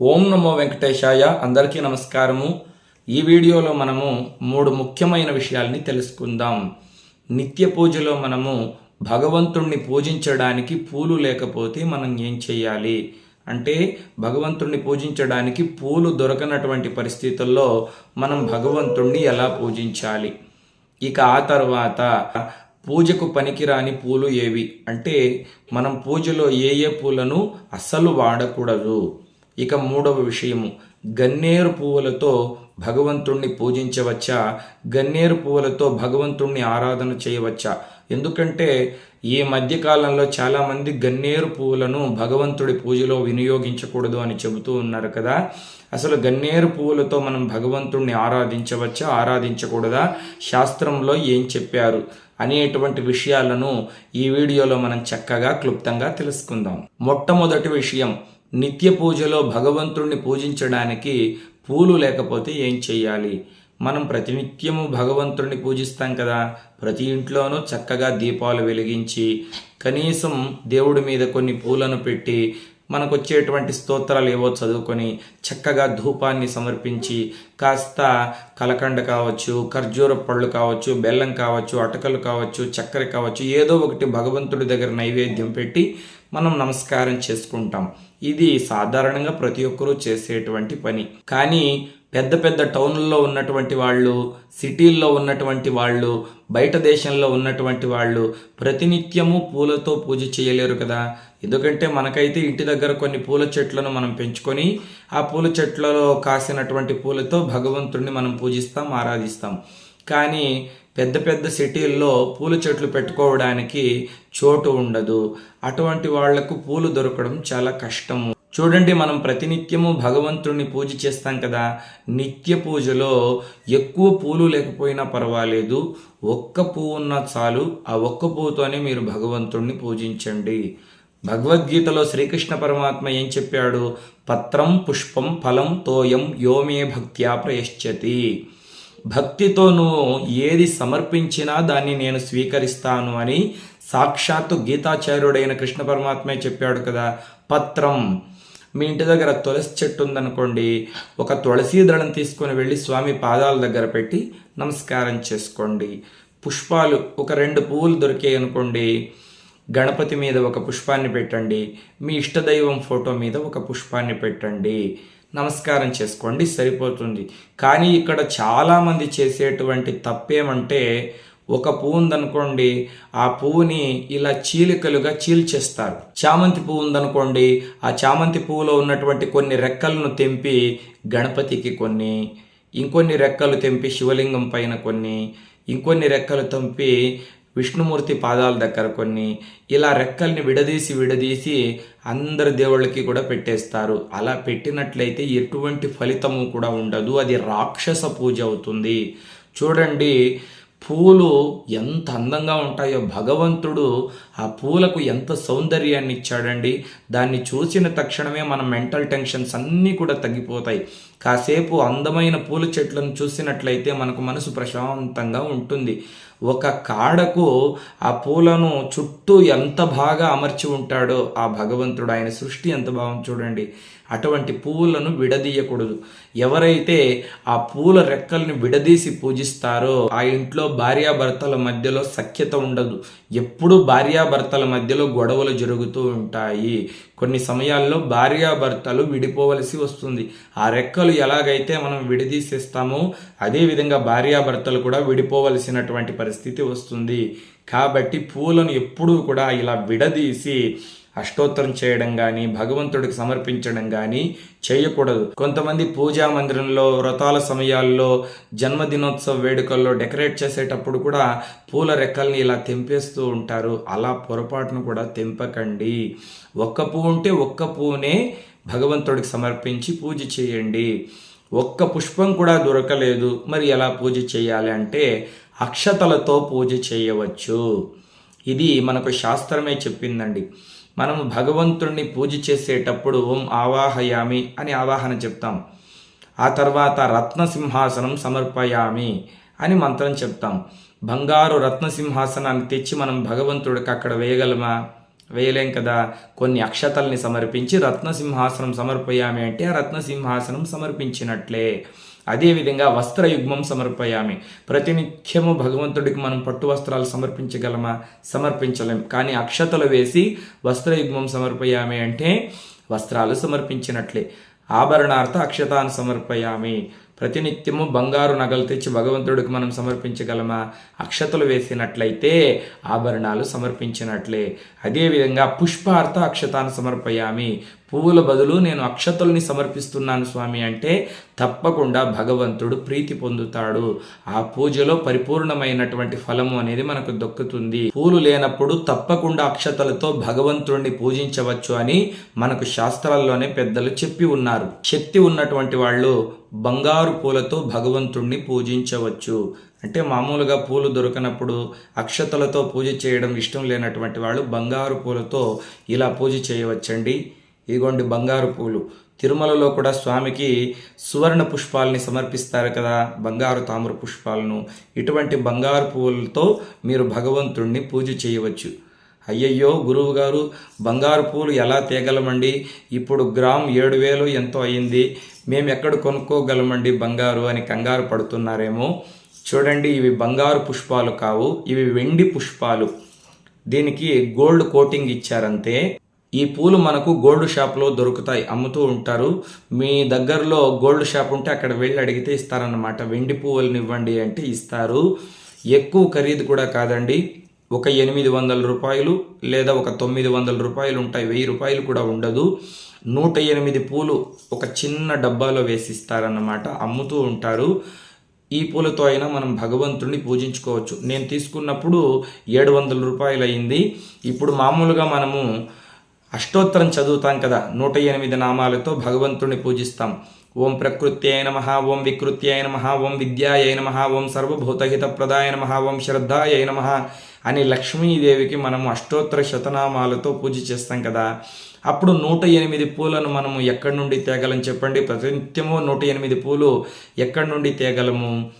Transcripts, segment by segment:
ఓం నమో వెంకటేశాయ. అందరికీ నమస్కారము. ఈ వీడియోలో మనము మూడు ముఖ్యమైన విషయాల్ని తెలుసుకుందాం. నిత్య పూజలో మనము భగవంతుణ్ణి పూజించడానికి పూలు లేకపోతే మనం ఏం చేయాలి? అంటే భగవంతుణ్ణి పూజించడానికి పూలు దొరకనటువంటి పరిస్థితుల్లో మనం భగవంతుణ్ణి ఎలా పూజించాలి? ఇక ఆ తర్వాత పూజకు పనికిరాని పూలు ఏవి? అంటే మనం పూజలో ఏ ఏ పూలను అస్సలు వాడకూడదు. ఇక మూడవ విషయము. గన్నేరు పువ్వులతో భగవంతుణ్ణి పూజించవచ్చా? గన్నేరు పువ్వులతో భగవంతుణ్ణి ఆరాధన చేయవచ్చా? ఎందుకంటే ఈ మధ్యకాలంలో చాలామంది గన్నేరు పువ్వులను భగవంతుడి పూజలో వినియోగించకూడదు అని చెబుతూ ఉన్నారు కదా. అసలు గన్నేరు పువ్వులతో మనం భగవంతుణ్ణి ఆరాధించవచ్చా? ఆరాధించకూడదా? శాస్త్రంలో ఏం చెప్పారు? అనేటువంటి విషయాలను ఈ వీడియోలో మనం చక్కగా క్లుప్తంగా తెలుసుకుందాం. మొట్టమొదటి విషయం నిత్య పూజలో భగవంతుణ్ణి పూజించడానికి పూలు లేకపోతే ఏం చేయాలి మనం ప్రతినిత్యము భగవంతుణ్ణి పూజిస్తాం కదా. ప్రతి ఇంట్లోనూ చక్కగా దీపాలు వెలిగించి కనీసం దేవుడి మీద కొన్ని పూలను పెట్టి మనకు వచ్చేటువంటి స్తోత్రాలు ఏవో చదువుకొని చక్కగా ధూపాన్ని సమర్పించి కాస్త కలకండ కావచ్చు ఖర్జూర పళ్ళు కావచ్చు బెల్లం కావచ్చు అటకలు కావచ్చు చక్కెర కావచ్చు ఏదో ఒకటి భగవంతుడి దగ్గర నైవేద్యం పెట్టి మనం నమస్కారం చేసుకుంటాం. ఇది సాధారణంగా ప్రతి ఒక్కరూ చేసేటువంటి పని. కానీ పెద్ద పెద్ద టౌన్లలో ఉన్నటువంటి వాళ్ళు సిటీల్లో ఉన్నటువంటి వాళ్ళు బయట దేశంలో ఉన్నటువంటి వాళ్ళు ప్రతినిత్యము పూలతో పూజ చేయలేరు కదా. ఎందుకంటే మనకైతే ఇంటి దగ్గర కొన్ని పూల చెట్లను మనం పెంచుకొని ఆ పూల చెట్లలో కాసినటువంటి పూలతో భగవంతుడిని మనం పూజిస్తాం ఆరాధిస్తాం. కానీ పెద్ద పెద్ద సిటీల్లో పూల చెట్లు పెట్టుకోవడానికి చోటు ఉండదు. అటువంటి వాళ్ళకు పూలు దొరకడం చాలా కష్టము. చూడండి మనం ప్రతినిత్యము భగవంతుడిని పూజ చేస్తాం కదా. నిత్య పూజలో ఎక్కువ పూలు లేకపోయినా పర్వాలేదు. ఒక్క పువ్వు ఉన్నా చాలు. ఆ ఒక్క పువ్వుతోనే మీరు భగవంతుడిని పూజించండి. భగవద్గీతలో శ్రీకృష్ణ పరమాత్మ ఏం చెప్పాడు? పత్రం పుష్పం ఫలం తోయం యోమే భక్త్యా ప్రయశ్చతి. భక్తితో నువ్వు ఏది సమర్పించినా దాన్ని నేను స్వీకరిస్తాను అని సాక్షాత్తు గీతాచార్యుడైన కృష్ణ పరమాత్మే చెప్పాడు కదా. పత్రం. మీ ఇంటి దగ్గర తులసి చెట్టు ఉందనుకోండి ఒక తులసి దళం తీసుకొని వెళ్ళి స్వామి పాదాల దగ్గర పెట్టి నమస్కారం చేసుకోండి. పుష్పాలు ఒక రెండు పువ్వులు దొరికాయి అనుకోండి గణపతి మీద ఒక పుష్పాన్ని పెట్టండి మీ ఇష్టదైవం ఫోటో మీద ఒక పుష్పాన్ని పెట్టండి. నమస్కారం చేసుకోండి సరిపోతుంది. కానీ ఇక్కడ చాలామంది చేసేటువంటి తప్పేమంటే ఒక పువ్వు ఉందనుకోండి ఆ పువ్వుని ఇలా చీలికలుగా చీల్చేస్తారు. చామంతి పువ్వు ఉందనుకోండి ఆ చామంతి పువ్వులో ఉన్నటువంటి కొన్ని రెక్కలను తెంపి గణపతికి కొన్ని ఇంకొన్ని రెక్కలు తెంపి శివలింగం పైన కొన్ని ఇంకొన్ని రెక్కలు తెంపి విష్ణుమూర్తి పాదాల దగ్గర కొన్ని ఇలా రెక్కల్ని విడదీసి విడదీసి అందరి దేవుళ్ళకి కూడా పెట్టేస్తారు. అలా పెట్టినట్లయితే ఎటువంటి ఫలితము కూడా ఉండదు. అది రాక్షస పూజ అవుతుంది. చూడండి పూలు ఎంత అందంగా ఉంటాయో. భగవంతుడు ఆ పూలకు ఎంత సౌందర్యాన్ని ఇచ్చాడండి. దాన్ని చూసిన తక్షణమే మన మెంటల్ టెన్షన్స్ అన్నీ కూడా తగ్గిపోతాయి. కాసేపు అందమైన పూల చెట్లను చూసినట్లయితే మనకు మనసు ప్రశాంతంగా ఉంటుంది. ఒక కాడకు ఆ పూలను చుట్టూ ఎంత బాగా అమర్చి ఉంటాడో ఆ భగవంతుడు ఆయన సృష్టి ఎంత బాగా చూడండి. అటువంటి పువ్వులను విడదీయకూడదు. ఎవరైతే ఆ పూల రెక్కల్ని విడదీసి పూజిస్తారో ఆ ఇంట్లో భార్యాభర్తల మధ్యలో సఖ్యత ఉండదు. ఎప్పుడూ భార్యాభర్తల మధ్యలో గొడవలు జరుగుతూ ఉంటాయి. కొన్ని సమయాల్లో భార్యాభర్తలు విడిపోవలసి వస్తుంది. ఆ రెక్కలు ఎలాగైతే మనం విడదీసేస్తామో అదేవిధంగా భార్యాభర్తలు కూడా విడిపోవలసినటువంటి పరిస్థితి వస్తుంది. కాబట్టి పూలను ఎప్పుడూ కూడా ఇలా విడదీసి అష్టోత్తరం చేయడం కానీ భగవంతుడికి సమర్పించడం కానీ చేయకూడదు. కొంతమంది పూజా మందిరంలో వ్రతాల సమయాల్లో జన్మదినోత్సవ వేడుకల్లో డెకరేట్ చేసేటప్పుడు కూడా పూల రెక్కల్ని ఇలా తెంపేస్తూ ఉంటారు. అలా పొరపాటును కూడా తెంపకండి. ఒక్క పువ్వు ఉంటే ఒక్క పువ్వునే భగవంతుడికి సమర్పించి పూజ చేయండి. ఒక్క పుష్పం కూడా దొరకలేదు. మరి ఎలా పూజ చేయాలి అంటే అక్షతలతో పూజ చేయవచ్చు. ఇది మనకు శాస్త్రమే చెప్పిందండి. మనం భగవంతుణ్ణి పూజ చేసేటప్పుడు ఓం ఆవాహయామి అని ఆవాహన చెప్తాం. ఆ తర్వాత రత్న సింహాసనం సమర్పయామి అని మంత్రం చెప్తాం. బంగారు రత్న సింహాసనాన్ని తెచ్చి మనం భగవంతుడికి అక్కడ వేయగలమా? వేయలేం కదా. కొన్ని అక్షతల్ని సమర్పించి రత్నసింహాసనం సమర్పయామి అంటే ఆ రత్నసింహాసనం సమర్పించినట్లే. అదేవిధంగా వస్త్రయుగ్మం సమర్పయామి. ప్రతినిత్యము భగవంతుడికి మనం పట్టు వస్త్రాలు సమర్పించగలమా? సమర్పించలేం. కానీ అక్షతలు వేసి వస్త్రయుగ్మం సమర్పయామి అంటే వస్త్రాలు సమర్పించినట్లే. ఆభరణార్థ అక్షతాన్ని సమర్పయామి. ప్రతినిత్యము బంగారు నగలు తెచ్చి భగవంతుడికి మనం సమర్పించగలమా? అక్షతలు వేసినట్లయితే ఆభరణాలు సమర్పించినట్లే. అదేవిధంగా పుష్పార్థ అక్షతాన్ని సమర్పయామి. పువ్వుల బదులు నేను అక్షతల్ని సమర్పిస్తున్నాను స్వామి అంటే తప్పకుండా భగవంతుడు ప్రీతి పొందుతాడు. ఆ పూజలో పరిపూర్ణమైనటువంటి ఫలము అనేది మనకు దొక్కుతుంది. పూలు లేనప్పుడు తప్పకుండా అక్షతలతో భగవంతుడిని పూజించవచ్చు అని మనకు శాస్త్రాల్లోనే పెద్దలు చెప్పి ఉన్నారు. శక్తి ఉన్నటువంటి వాళ్ళు బంగారు పూలతో భగవంతుణ్ణి పూజించవచ్చు. అంటే మామూలుగా పూలు దొరకనప్పుడు అక్షతలతో పూజ చేయడం ఇష్టం లేనటువంటి వాళ్ళు బంగారు పూలతో ఇలా పూజ చేయవచ్చండి. ఇదిగోండి బంగారు పూలు. తిరుమలలో కూడా స్వామికి సువర్ణ పుష్పాలని సమర్పిస్తారు కదా బంగారు తామర పుష్పాలను. ఇటువంటి బంగారు పువ్వులతో మీరు భగవంతుణ్ణి పూజ చేయవచ్చు. అయ్యయ్యో గురువు గారు బంగారు పూలు ఎలా తేగలమండి? ఇప్పుడు గ్రామ్ ఏడు వేలు ఎంతో అయింది. మేము ఎక్కడ కొనుక్కోగలమండి బంగారు అని కంగారు పడుతున్నారేమో. చూడండి ఇవి బంగారు పుష్పాలు కావు ఇవి వెండి పుష్పాలు. దీనికి గోల్డ్ కోటింగ్ ఇచ్చారంతే. ఈ పూలు మనకు గోల్డ్ షాప్లో దొరుకుతాయి అమ్ముతూ ఉంటారు. మీ దగ్గరలో గోల్డ్ షాప్ ఉంటే అక్కడ వెళ్ళి అడిగితే ఇస్తారన్నమాట. వెండి పువ్వులను ఇవ్వండి అంటే ఇస్తారు. ఎక్కువ ఖరీదు కూడా కాదండి. ఒక ఎనిమిది వందల రూపాయలు లేదా ఒక తొమ్మిది వందల రూపాయలు ఉంటాయి. వెయ్యి రూపాయలు కూడా ఉండదు. నూట ఎనిమిది పూలు ఒక చిన్న డబ్బాలో వేసిస్తారన్నమాట. అమ్ముతూ ఉంటారు. ఈ పూలతో అయినా మనం భగవంతుడిని పూజించుకోవచ్చు. నేను తీసుకున్నప్పుడు ఏడు వందల రూపాయలు అయింది ఇప్పుడు మామూలుగా మనము అష్టోత్తరం చదువుతాం కదా. నూట ఎనిమిది నామాలతో భగవంతుడిని పూజిస్తాం. ఓం ప్రకృతి అయిన మహా ఓం వికృతి అయిన మహా ఓం విద్యాయ నమ ఓం సర్వభూతహిత ప్రదాయన నమ ఓం శ్రద్ధాయ నమ అని లక్ష్మీదేవికి మనము అష్టోత్తర శతనామాలతో పూజ చేస్తాం కదా. అప్పుడు నూట ఎనిమిది పూలను మనము ఎక్కడి నుండి తేగలం చెప్పండి? ప్రతినిత్యము నూట ఎనిమిది పూలు ఎక్కడి నుండి తేగలము?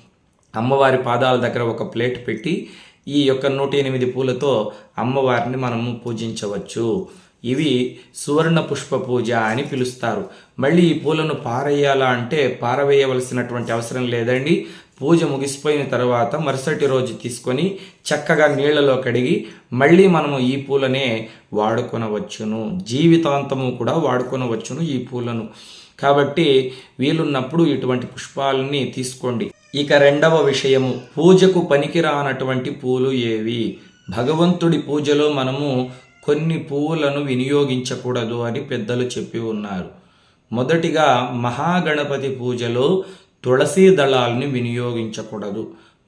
అమ్మవారి పాదాల దగ్గర ఒక ప్లేట్ పెట్టి ఈ యొక్క నూట ఎనిమిది పూలతో అమ్మవారిని మనము పూజించవచ్చు. ఇవి సువర్ణ పుష్ప పూజ అని పిలుస్తారు. మళ్ళీ ఈ పూలను పారేయాలా అంటే పారవేయవలసినటువంటి అవసరం లేదండి. పూజ ముగిసిపోయిన తర్వాత మరుసటి రోజు తీసుకొని చక్కగా నీళ్ళలో కడిగి మళ్ళీ మనము ఈ పూలనే వాడుకొనవచ్చును. జీవితాంతము కూడా వాడుకొనవచ్చును ఈ పూలను. కాబట్టి వీలున్నప్పుడు ఇటువంటి పుష్పాలని తీసుకోండి. ఇక రెండవ విషయము పూజకు పనికిరానటువంటి పూలు ఏవి? భగవంతుడి పూజలో మనము కొన్ని పువ్వులను వినియోగించకూడదు అని పెద్దలు చెప్పి ఉన్నారు. మొదటిగా మహాగణపతి పూజలో తులసీ దళాలని వినియోగించకూడదు.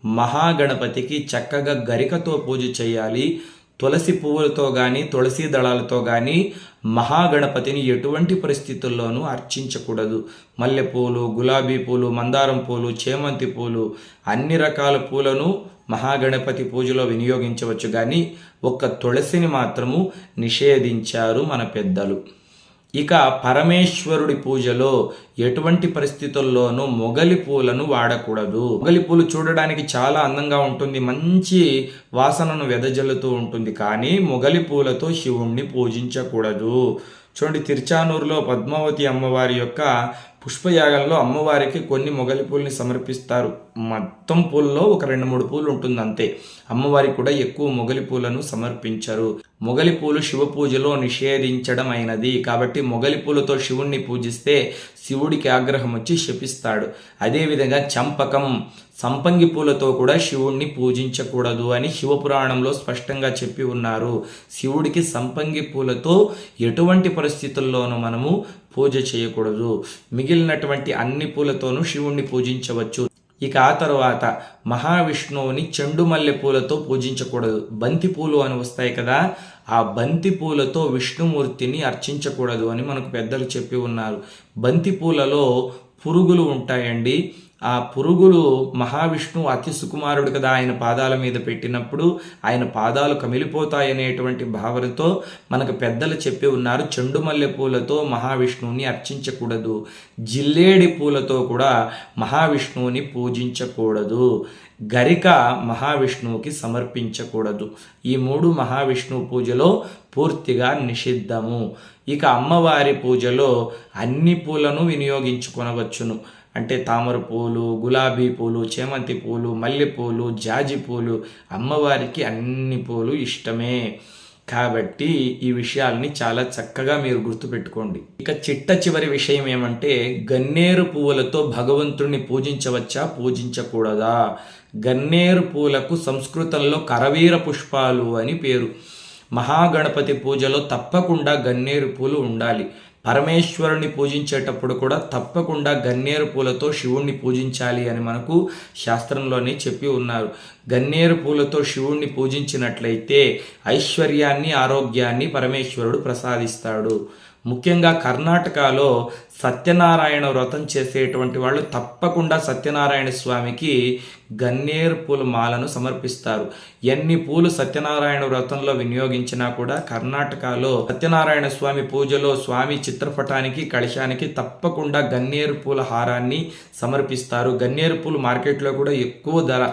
మహాగణపతికి చక్కగా గరికతో పూజ చేయాలి. తులసి పువ్వులతో కానీ తులసి దళాలతో కానీ మహాగణపతిని ఎటువంటి పరిస్థితుల్లోనూ అర్చించకూడదు. మల్లెపూలు గులాబీ పూలు మందారం పూలు చేమంతి పూలు అన్ని రకాల పూలను మహాగణపతి పూజలో వినియోగించవచ్చు కానీ ఒక్క తులసిని మాత్రము నిషేధించారు మన పెద్దలు. ఇక పరమేశ్వరుడి పూజలో ఎటువంటి పరిస్థితుల్లోనూ మొగలి పూలను వాడకూడదు. మొగలి పూలు చూడడానికి చాలా అందంగా ఉంటుంది మంచి వాసనను వెదజల్లుతూ ఉంటుంది కానీ మొగలి పూలతో శివుణ్ణి పూజించకూడదు. చూడండి తిరుచానూరులో పద్మావతి అమ్మవారి యొక్క పుష్పయాగంలో అమ్మవారికి కొన్ని మొగలి పూలని సమర్పిస్తారు. మొత్తం పూల్లో ఒక రెండు మూడు పూలు ఉంటుంది అంతే అమ్మవారికి కూడా ఎక్కువ మొగలి పూలను సమర్పించరు. మొగలి పూలు శివ పూజలో నిషేధించడం అయినది కాబట్టి మొగలి పూలతో శివుణ్ణి పూజిస్తే శివుడికి ఆగ్రహం వచ్చి శపిస్తాడు. అదేవిధంగా చంపకం సంపంగి పూలతో కూడా శివుణ్ణి పూజించకూడదు అని శివపురాణంలో స్పష్టంగా చెప్పి ఉన్నారు. శివుడికి సంపంగి పూలతో ఎటువంటి పరిస్థితుల్లోనూ మనము పూజ చేయకూడదు. మిగిలినటువంటి అన్ని పూలతోనూ శివుణ్ణి పూజించవచ్చు. ఇక ఆ తర్వాత మహావిష్ణువుని చెండు మల్లె పూలతో పూజించకూడదు. బంతి పూలు అని వస్తాయి కదా ఆ బంతి పూలతో విష్ణుమూర్తిని అర్చించకూడదు అని మనకు పెద్దలు చెప్పి ఉన్నారు. బంతి పూలలో పురుగులు ఉంటాయండి. ఆ పురుగులు మహావిష్ణువు అతి సుకుమారుడు కదా ఆయన పాదాల మీద పెట్టినప్పుడు. ఆయన పాదాలు కమిలిపోతాయనేటువంటి భావనతో మనకు పెద్దలు చెప్పి ఉన్నారు. చెండుమల్లె పూలతో మహావిష్ణువుని అర్చించకూడదు. జిల్లేడి పూలతో కూడా మహావిష్ణువుని పూజించకూడదు. గరిక మహావిష్ణువుకి సమర్పించకూడదు. ఈ మూడు మహావిష్ణువు పూజలో పూర్తిగా నిషిద్ధము. ఇక అమ్మవారి పూజలో అన్ని పూలను వినియోగించుకొనవచ్చును. అంటే తామర పూలు గులాబీ పూలు చేమంతి పూలు మల్లెపూలు జాజి పూలు అమ్మవారికి అన్ని పూలు ఇష్టమే. కాబట్టి ఈ విషయాల్ని చాలా చక్కగా మీరు గుర్తుపెట్టుకోండి. ఇక చిట్ట చివరి విషయం ఏమంటే గన్నేరు పువ్వులతో భగవంతుణ్ణి పూజించవచ్చా? పూజించకూడదా? గన్నేరు పూలకు సంస్కృతంలో కరవీర పుష్పాలు అని పేరు. మహాగణపతి పూజలో తప్పకుండా గన్నేరు పూలు ఉండాలి. పరమేశ్వరుని పూజించేటప్పుడు కూడా తప్పకుండా గన్నేరు పూలతో శివుణ్ణి పూజించాలి అని మనకు శాస్త్రంలోనే చెప్పి ఉన్నారు. గన్నేరు పూలతో శివుణ్ణి పూజించినట్లయితే ఐశ్వర్యాన్ని ఆరోగ్యాన్ని పరమేశ్వరుడు ప్రసాదిస్తాడు. ముఖ్యంగా కర్ణాటకలో సత్యనారాయణ వ్రతం చేసేటువంటి వాళ్ళు తప్పకుండా సత్యనారాయణ స్వామికి గన్నేరు పూల మాలను సమర్పిస్తారు. ఎన్ని పూలు సత్యనారాయణ వ్రతంలో వినియోగించినా కూడా కర్ణాటకలో సత్యనారాయణ స్వామి పూజలో స్వామి చిత్రపటానికి కళశానికి తప్పకుండా గన్నేరు పూల హారాన్ని సమర్పిస్తారు. గన్నేరు పూలు మార్కెట్లో కూడా ఎక్కువ ధర.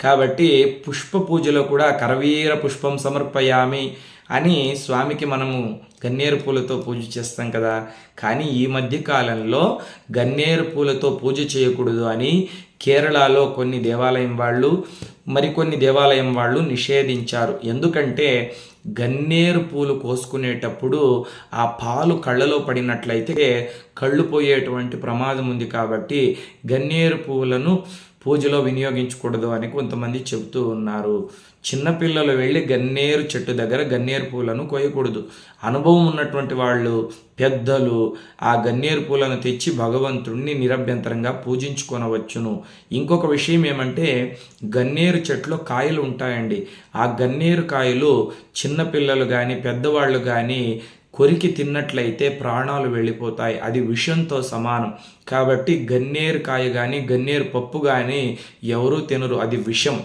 కాబట్టి పుష్ప పూజలో కూడా కరవీర పుష్పం సమర్పయామి. అని స్వామికి మనము గన్నేరు పూలతో పూజ చేస్తాం కదా. కానీ ఈ మధ్య కాలంలో గన్నేరు పూలతో పూజ చేయకూడదు అని కేరళలో కొన్ని దేవాలయం వాళ్ళు మరికొన్ని దేవాలయం వాళ్ళు నిషేధించారు. ఎందుకంటే గన్నేరు పూలు కోసుకునేటప్పుడు ఆ పాలు కళ్ళలో పడినట్లయితే కళ్ళు పోయేటువంటి ప్రమాదం ఉంది కాబట్టి గన్నేరు పూలను పూజలో వినియోగించకూడదు అని కొంతమంది చెబుతూ ఉన్నారు. చిన్నపిల్లలు వెళ్ళి గన్నేరు చెట్టు దగ్గర గన్నేరు పూలను కోయకూడదు. అనుభవం ఉన్నటువంటి వాళ్ళు పెద్దలు ఆ గన్నేరు పూలను తెచ్చి భగవంతుడిని నిరభ్యంతరంగా పూజించుకొనవచ్చును. ఇంకొక విషయం ఏమంటే గన్నేరు చెట్లో కాయలు ఉంటాయండి. ఆ గన్నేరు కాయలు చిన్నపిల్లలు కానీ పెద్దవాళ్ళు కానీ కొరికి తిన్నట్లయితే ప్రాణాలు వెళ్ళిపోతాయి. అది విషంతో సమానం. కాబట్టి గన్నేరు కాయ కానీ గన్నేరు పప్పు కానీ ఎవరూ తినరు. అది విషం.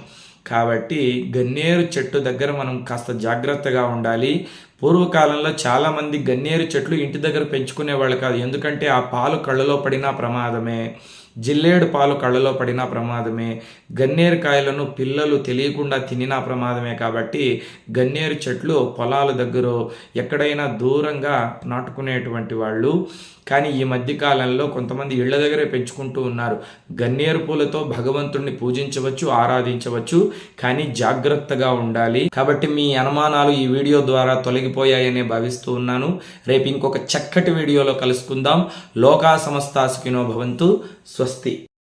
కాబట్టి గన్నేరు చెట్టు దగ్గర మనం కాస్త జాగ్రత్తగా ఉండాలి. పూర్వకాలంలో చాలామంది గన్నేరు చెట్లు ఇంటి దగ్గర పెంచుకునేవాళ్ళు కాదు. ఎందుకంటే ఆ పాలు కళ్ళలో పడినా ప్రమాదమే. జిల్లేడు పాలు కళ్ళలో పడినా ప్రమాదమే. గన్నేరు కాయలను పిల్లలు తెలియకుండా తినినా ప్రమాదమే కాబట్టి గన్నేరు చెట్లు పొలాల దగ్గర ఎక్కడైనా దూరంగా నాటుకునేటువంటి వాళ్ళు. కానీ ఈ మధ్య కాలంలో కొంతమంది ఇళ్ళ దగ్గరే పెంచుకుంటూ ఉన్నారు. గన్నేరు పూలతో భగవంతుణ్ణి పూజించవచ్చు ఆరాధించవచ్చు కానీ జాగ్రత్తగా ఉండాలి. కాబట్టి మీ అనుమానాలు ఈ వీడియో ద్వారా తొలగిపోయాయనే భావిస్తూ ఉన్నాను. రేపు ఇంకొక చక్కటి వీడియోలో కలుసుకుందాం. లోకా సమస్తాసుకినో భవంతు. gostei.